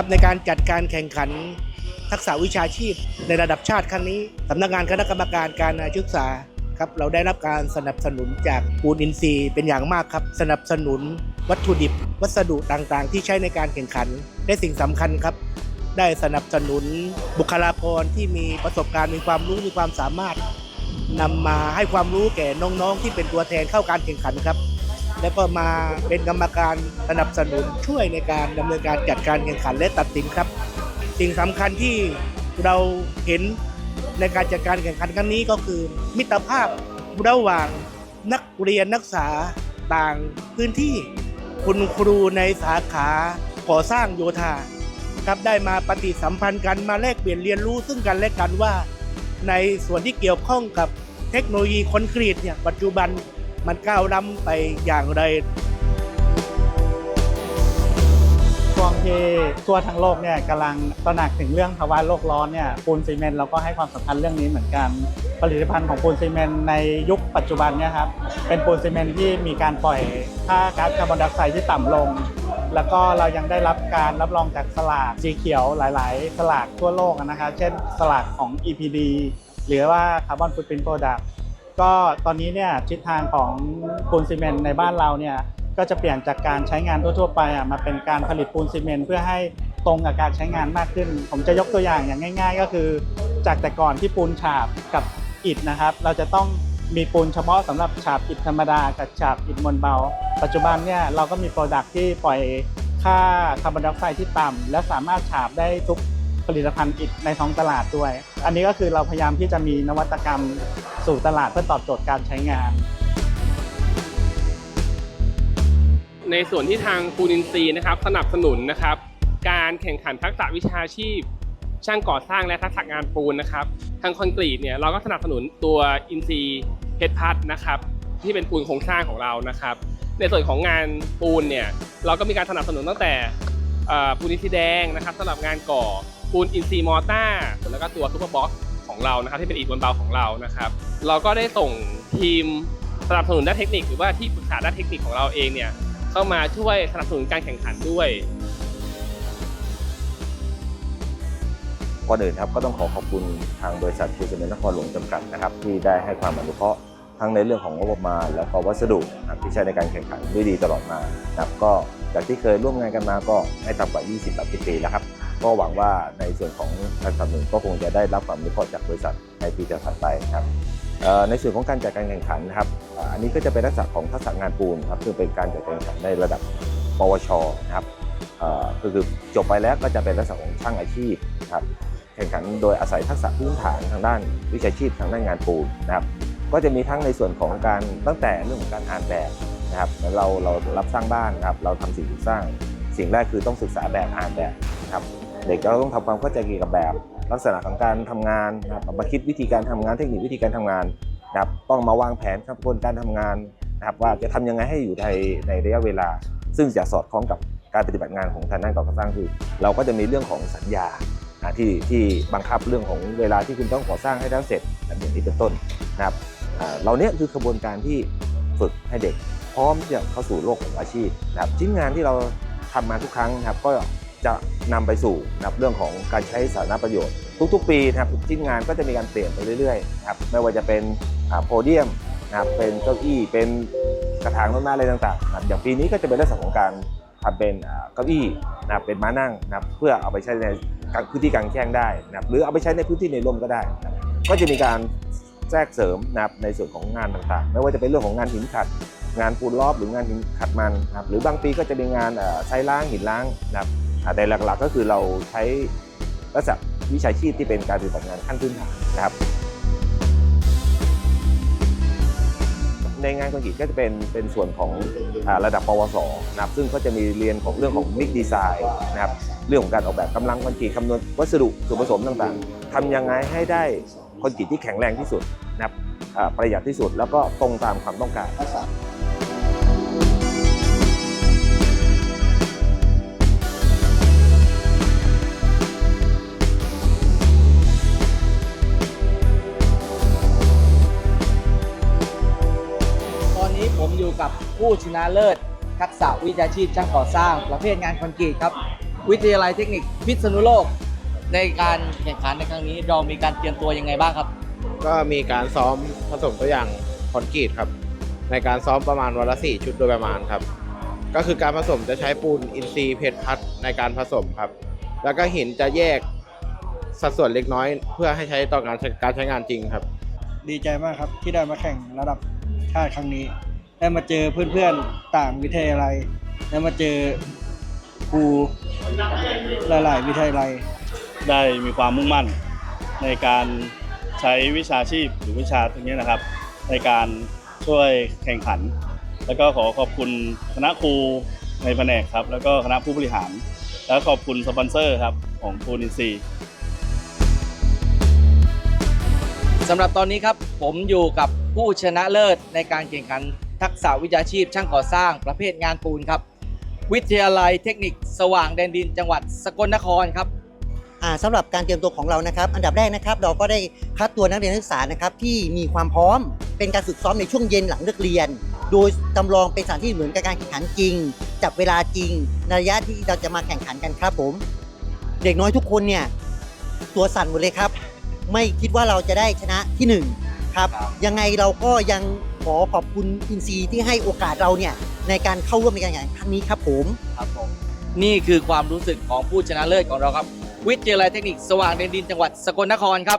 ครับในการจัดการแข่งขันทักษะวิชาชีพในระดับชาติครั้งนี้สำนักงานคณะกรรมการการศึกษาครับเราได้รับการสนับสนุนจากปูนอินทรีย์เป็นอย่างมากครับ สนับสนุนวัตถุดิบ วัสดุต่างๆ ที่ใช้ในการแข่งขันและสิ่งสำคัญครับ ได้สนับสนุนบุคลากรที่มีประสบการณ์มีความรู้มีความสามารถนำมาให้ความรู้แก่น้องๆ ที่เป็นตัวแทนเข้าการแข่งขันครับ แล้วก็มาเป็นกรรมการสนับสนุนช่วยในการดำเนินการจัดการแข่งขันและตัดสินครับ สิ่งสำคัญที่เราเห็นในการจัดการแข่งขันครั้งนี้ก็คือ มิตรภาพระหว่างนักเรียนนักศึกษาต่างพื้นที่คุณครูในสาขาก่อสร้างโยธาครับได้มาปฏิสัมพันธ์กันมาแลกเปลี่ยนเรียนรู้ซึ่งกันและกันว่า ในส่วนที่เกี่ยวข้องกับเทคโนโลยีคอนกรีตเนี่ยปัจจุบัน มันก้าวล้ำไปอย่างไรช่วงที่ทั่วทั้งโลกเนี่ยกำลังตระหนักถึงเรื่องภาวะโลกร้อนเนี่ยปูนซีเมนต์เราก็ให้ความสำคัญเรื่องนี้เหมือนกัน ผลิตภัณฑ์ของปูนซีเมนต์ในยุคปัจจุบันเนี่ยครับเป็นปูนซีเมนต์ที่มีการปล่อยค่าก๊าซคาร์บอนไดออกไซด์ที่ต่ำลง แล้วก็เรายังได้รับการรับรองจากสลากสีเขียวหลาย ๆ สลากทั่วโลกนะครับเช่นสลากของ EPD หรือว่า Carbon Footprint Product ก็ตอนนี้เนี่ยทิศทางของปูนซีเมนต์ในบ้านเราเนี่ยก็จะเปลี่ยนจากการใช้งานทั่วๆไปอะมาเป็นการผลิตปูนซีเมนต์เพื่อให้ตรงกับการใช้งานมากขึ้น ผมจะยกตัวอย่างอย่างง่าย ๆ ก็คือ จากแต่ก่อนที่ปูนฉาบกับอิฐนะครับ เราจะต้องมีปูนเฉพาะสำหรับฉาบอิฐธรรมดากับฉาบอิฐมวลเบา ปัจจุบันเนี่ยเราก็มีโปรดักที่ปล่อยค่าคาร์บอนไดออกไซด์ที่ต่ำและสามารถฉาบได้ทุกผลิตภัณฑ์อิฐในท้องตลาดด้วย อันนี้ก็คือเราพยายามที่จะมีนวัตกรรม สู่ตลาดเพื่อตอบโจทย์การใช้งาน ในส่วนที่ทางปูนินซีนะครับ สนับสนุนนะครับ การแข่งขันทักษะวิชาชีพ ช่างก่อสร้างและทักษะงานปูนนะครับ ทางคอนกรีตเนี่ยเราก็สนับสนุนตัวอินซีเพชรพัดนะครับที่เป็นปูนโครงสร้างของเรานะครับ ในส่วนของงานปูนเนี่ยเราก็มีการสนับสนุนตั้งแต่ปูนอินซีแดงนะครับสำหรับงานก่อปูนอินซีมอต้าแล้วก็ตัวซูเปอร์บ็อกซ์ ของเรานะครับที่เป็นอีกบนเบาของเรานะครับ เราก็ได้ส่งทีมสนับสนุนด้านเทคนิคหรือว่าที่ปรึกษาด้านเทคนิคของเราเองเนี่ยเข้ามาช่วยสนับสนุนการแข่งขันด้วยก่อนอื่นครับก็ต้องขอขอบคุณทางบริษัทปูนซีเมนต์นครหลวงจำกัดนะครับ ที่ได้ให้ความอนุเคราะห์ทั้งในเรื่องของงบประมาณ แล้วก็วัสดุนะครับที่ใช้ในการแข่งขันด้วยดีตลอดมานะครับก็จากที่เคยร่วมงานกันมาก็ไม่ต่ำกว่า 20 ปีแล้วครับ ก็หวังว่าในส่วนของการสนับสนุนก็คงจะได้รับความนุเคราะห์จากบริษัทในปีถัดไปครับในส่วนของการจัดการแข่งขันนะครับ อันนี้ก็จะเป็นลักษณะของทักษะงานปูนครับซึ่งเป็นการจัดการแข่งขันในระดับปวชนะครับก็คือจบไปแล้วก็จะเป็นลักษณะของช่างอาชีพครับแข่งขันโดยอาศัยทักษะพื้นฐานทางด้านวิชาชีพทางด้านงานปูนนะครับ ก็จะมีทั้งในส่วนของการตั้งแต่เรื่องของการอ่านแบบนะครับเราเรารับสร้างบ้านครับเราทำสิ่งสร้าง สิ่งแรกคือต้องศึกษาแบบอ่านแบบนะครับ เด็กเราต้องทำความเข้าใจเกี่ยวกับแบบ ลักษณะของการทำงานนะครับมาคิดวิธีการทำงานเทคนิควิธีการทำงานนะครับต้องมาวางแผนกระบวนการทำงานนะครับว่าจะทำยังไงให้อยู่ในในระยะเวลา ซึ่งจะสอดคล้องกับการปฏิบัติงานของทางด้านก่อสร้างคือ เราก็จะมีเรื่องของสัญญาที่ที่บังคับเรื่องของเวลาที่คุณต้องก่อสร้างให้แล้วเสร็จแบบอย่างนี้เป็นต้นนะครับเราเนี้ยคือกระบวนการที่ฝึกให้เด็ก พร้อมที่จะเข้าสู่โลกของอาชีพนะครับชิ้นงานที่เราทำมาทุกครั้งนะครับก็ จะนำไปสู่นะครับเรื่องของการใช้สาธารณประโยชน์ ทุกๆ ปีนะครับชิ้นงานก็จะมีการเปลี่ยนไปเรื่อยๆนะครับไม่ว่าจะเป็นโพเดียมนะครับเป็นเก้าอี้เป็นกระถางต้นไม้อะไรต่างๆนะครับอย่างปีนี้ก็จะเป็นลักษณะของการทำเป็นเก้าอี้นะครับเป็นม้านั่งนะครับเพื่อเอาไปใช้ในพื้นที่กลางแจ้งได้นะครับหรือเอาไปใช้ในพื้นที่ในร่มก็ได้นะครับก็จะมีการแทรกเสริมนะครับในส่วนของงานต่างๆ ไม่ว่าจะเป็นเรื่องของงานหินขัด งานปูนรอบหรืองานหินขัดมันนะครับหรือบางปีก็จะมีงานใช้ล้างหินล้างนะครับ แต่หลักๆก็คือเราใช้ลักษณะวิชาชีพที่เป็นการปฏิบัติงานขั้นพื้นฐานนะครับ ในงานคอนกรีตก็จะเป็นเป็นส่วนของอระดับปวสนะครับซึ่งก็จะมีเรียนของเรื่องของมิกดีไซน์นะครับเรื่องของการออกแบบกำลังคอนกรีตคำนวณวัสดุส่วนผสมต่างๆทำยังไงให้ได้คอนกรีตที่แข็งแรงที่สุดนะครับประหยัดที่สุดแล้วก็ตรงตามความต้องการ อนนี้ผมอยู่กับผู้ชนะเลิศ ทักษะวิชาชีพช่างก่อสร้าง ประเภทงานคอนกรีตครับ วิทยาลัยเทคนิคพิษณุโลก ในการแข่งขันในครั้งนี้เรามีการเตรียมตัวยังไงบ้างครับ ก็มีการซ้อมผสมตัวอย่างคอนกรีตครับ ในการซ้อมประมาณวันละสี่ชุดโดยประมาณครับ ก็คือการผสมจะใช้ปูนอินทรีย์เพชรพัดในการผสมครับ แล้วก็หินจะแยกสัดส่วนเล็กน้อย เพื่อให้ใช้ต่อการใช้การใช้งานจริงครับ ดีใจมากครับที่ได้มาแข่งระดับชาติครั้งนี้ ได้มาเจอเพื่อนๆต่างวิทยาลัย ได้มาเจอครูหลายๆวิทยาลัย ได้มีความมุ่งมั่นในการใช้วิชาชีพหรือวิชาตรงนี้นะครับ ในการช่วยแข่งขัน แล้วก็ขอขอบคุณคณะครูในแผนกครับ แล้วก็คณะผู้บริหาร แล้วขอบคุณสปอนเซอร์ครับของปูนินซีสำหรับตอนนี้ครับผมอยู่กับผู้ชนะเลิศในการแข่งขัน ทักษะวิชาชีพ ช่างก่อสร้างประเภทงานปูนครับ วิทยาลัยเทคนิคสว่างแดนดินจังหวัดสกลนครครับ อ่าสำหรับการเตรียมตัวของเรานะครับ อันดับแรกนะครับ เราก็ได้คัดตัวนักเรียนนักศึกษานะครับที่มีความพร้อม เป็นการฝึกซ้อมในช่วงเย็นหลังเลิกเรียน โดยจำลองเป็นสถานที่เหมือนกับการแข่งขันจริง จับเวลาจริงในระยะที่เราจะมาแข่งขันกันครับผม เด็กน้อยทุกคนเนี่ยตัวสั่นหมดเลยครับ ไม่คิดว่าเราจะได้ชนะที่หนึ่งครับ ยังไงเราก็ยัง อขอบคุณอินซีย์ที่ให้โอกาสเราเนี่ยในการเข้าร่วมในการแข่งขันครั้งนี้ครับผมครับผมนี่คือความรู้สึกของผู้ชนะเลิศของเราครับ วิทยาลัยเทคนิคสว่างแดนดินจังหวัดสกลนครครับ